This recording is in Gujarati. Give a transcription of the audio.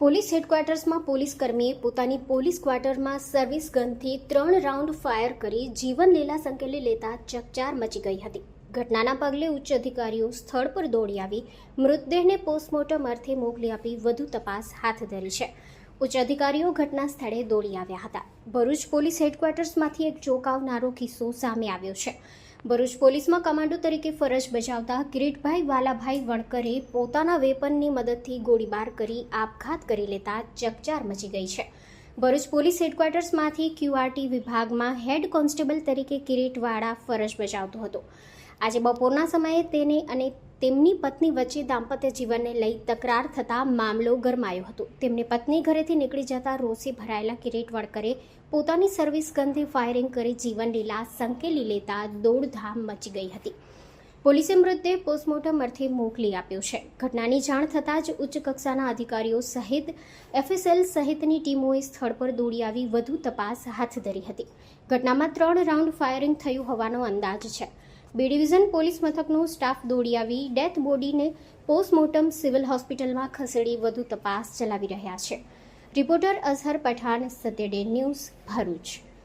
પોલીસ હેડક્વાર્ટર્સમાં પોલીસ કર્મીએ પોતાની પોલીસ ક્વાર્ટરમાં સર્વિસ ગનથી ત્રણ રાઉન્ડ ફાયર કરી જીવન લીલા સંકેલી લેતા ચકચાર મચી ગઈ હતી. ઘટનાના પગલે ઉચ્ચ અધિકારીઓ સ્થળ પર દોડી આવી, મૃતદેહને પોસ્ટમોર્ટમ અર્થે મોકલી આપી વધુ તપાસ હાથ ધરી છે. ઉચ્ચ અધિકારીઓ ઘટના સ્થળે દોડી આવ્યા હતા. ભરૂચ પોલીસ હેડક્વાર્ટર્સમાંથી એક ચોંકાવનારો કિસ્સો સામે આવ્યો છે. ભરૂચ પોલીસમાં કમાન્ડો તરીકે ફરજ બજાવતા કિરીટભાઈ વાલાભાઈ વણકરે પોતાના વેપનની મદદથી ગોળીબાર કરી આપઘાત કરી લેતા ચકચાર મચી ગઈ છે. ભરૂચ પોલીસ હેડક્વાર્ટર્સમાંથી ક્યુઆરટી વિભાગમાં હેડ કોન્સ્ટેબલ તરીકે કિરીટવાળા ફરજ બજાવતો હતો. આજે બપોરના સમયે તેને અને તેમની પત્ની વચ્ચે દાંપત્ય જીવનને લઈ તકરાર થતાં મામલો ગરમાયો હતો. તેમની પત્ની ઘરેથી નીકળી જતા રોષે ભરાયેલા કિરીટ વડકરે પોતાની સર્વિસ ગનથી ફાયરિંગ કરી જીવન લીલા સંકેલી લેતા દોડધામ મચી ગઈ હતી. પોલીસે મૃતદેહ પોસ્ટમોર્ટમ અર્થે મોકલી આપ્યો છે. ઘટનાની જાણ થતાં જ ઉચ્ચ કક્ષાના અધિકારીઓ સહિત એફએસએલ સહિતની ટીમોએ સ્થળ પર દોડી આવી વધુ તપાસ હાથ ધરી હતી. ઘટનામાં ત્રણ રાઉન્ડ ફાયરિંગ થયું હોવાનો અંદાજ છે. બી ડિવિઝન પોલીસ મથકનો સ્ટાફ દોડી આવી. ડેથ બોડીને પોસ્ટમોર્ટમ સિવિલ હોસ્પિટલમાં ખસેડી વધુ તપાસ ચલાવી રહ્યા છે. Reporter Azhar Pathan, Satyaday news Bharuch.